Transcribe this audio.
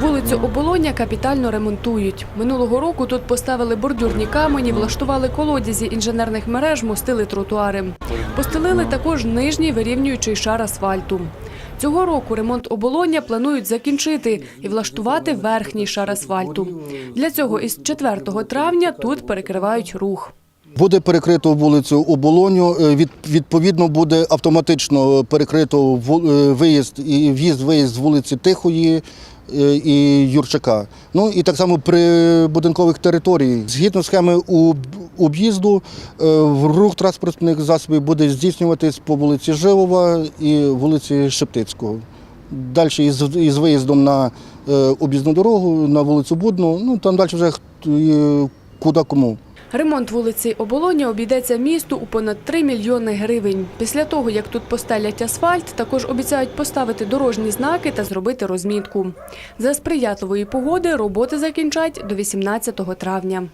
Вулицю Оболоня капітально ремонтують. Минулого року тут поставили бордюрні камені, влаштували колодязі інженерних мереж, мостили тротуари. Постелили також нижній вирівнюючий шар асфальту. Цього року ремонт оболоня планують закінчити і влаштувати верхній шар асфальту. Для цього із 4 травня тут перекривають рух. Буде перекрито вулицю Оболоню. е, Відповідно, буде автоматично перекрито е, виїзд і в'їзд виїзд з вулиці Тихої е, і Юрчака. Ну і так само при будинкових територіях. Згідно схеми об- об'їзду, рух транспортних засобів буде здійснюватись по вулиці Живова і вулиці Шептицького. Далі із, виїздом на об'їзну дорогу, на вулицю Будну, ну там далі вже куди кому. Ремонт вулиці Оболоня обійдеться місту у понад 3 мільйони гривень. Після того, як тут постелять асфальт, також обіцяють поставити дорожні знаки та зробити розмітку. За сприятливої погоди роботи закінчать до 18 травня.